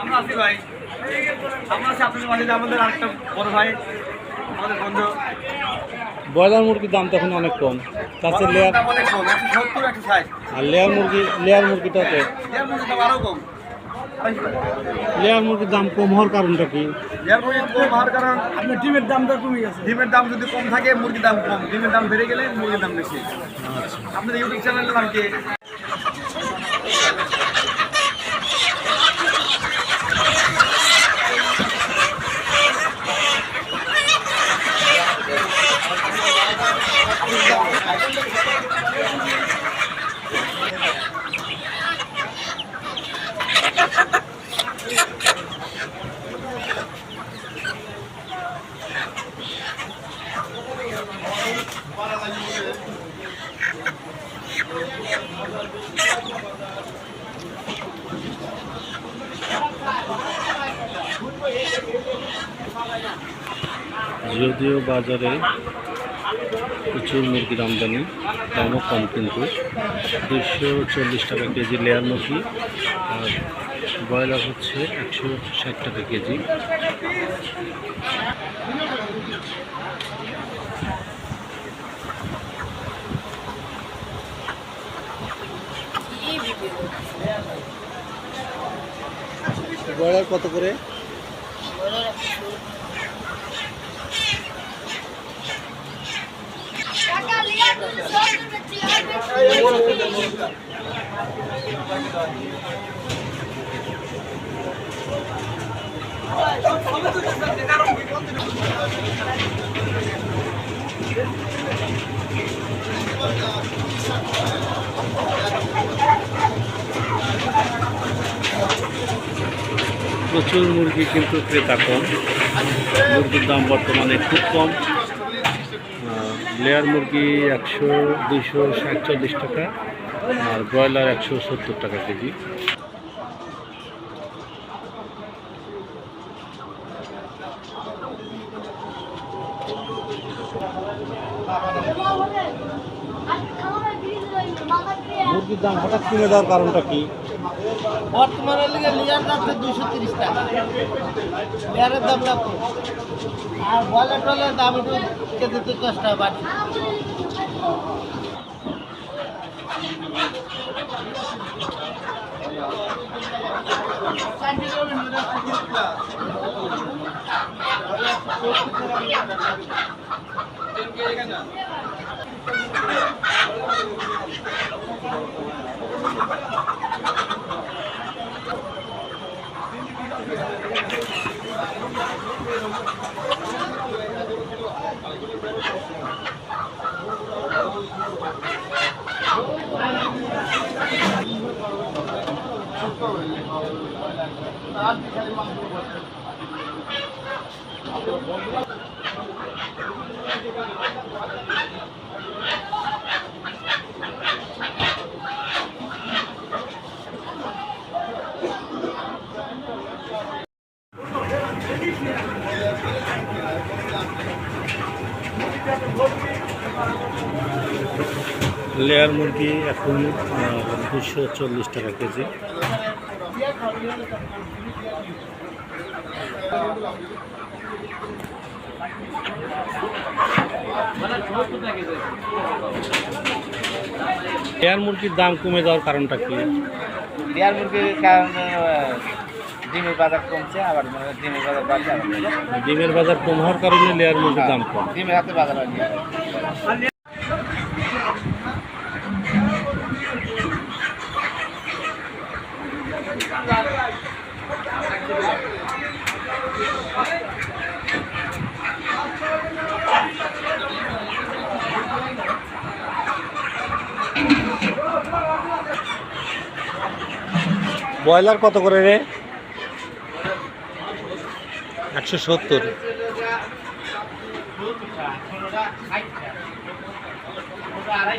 আমরা আছি ভাই। আমরা আছি আপনাদের মাঝে আমাদের আরেকটা বড় ভাই আমাদের বন্ধু। ব্রয়লার মুরগির দাম তখন অনেক কম। তাতে লেয়ার আর লেয়ার মুরগি লেয়ার মুরগিটাতে এর আরও কম। লেয়ার মুরগির দাম কম হওয়ার কারণটা কি? লেয়ার মুরগি কম হওয়ার কারণ আপনার ডিমের দামটা কমে গেছে। ডিমের দাম যদি কম থাকে মুরগির দাম কম। ডিমের দাম বেড়ে গেলে মুরগির দাম বেশি। আচ্ছা। আপনাদের ইউটিউব চ্যানেলের নাম কি? যদিও বাজারে প্রচুর মুরগির আমদানি, দামও কম কিন্তু। দুশো চল্লিশ টাকা কেজি লেয়ার মুরগি, আর ব্রয়লার হচ্ছে একশো ষাট টাকা কেজি। ব্রয়লার কত করে? প্রচুর মুরগি কিন্তু ক্রেতা কম। মুরগির দাম বর্তমানে খুব কম। লেয়ার মুরগি একশো, দুইশো, সাতচল্লিশ টাকা আর ব্রয়লার একশো সত্তর টাকা কেজি। মুরগির দাম হঠাৎ কমে দেওয়ার কারণটা কি? বর্তমানে লিগে লিয়ার দাম দুশো তিরিশ টাকা লিয়ারের দাম না। আর বয়লার টয়লার দাম একটু কেজিতে দশ টাকা বাড়ছে লেয়ার মুরগি এখন দুশো চল্লিশ টাকা কেজি। লেয়ার মুরগির দাম কমে যাওয়ার কারণটা কি? লিয়ার মুরগির কারণে ডিমের বাজার কমছে আবার ডিমের বাজার বাড়ছে। ডিমের বাজার কম হওয়ার কারণে লেয়ার মুরগির দাম কম। ডিমের হাতে বাজার ব্রয়লার কত করে রে? একশো সত্তর। আড়াই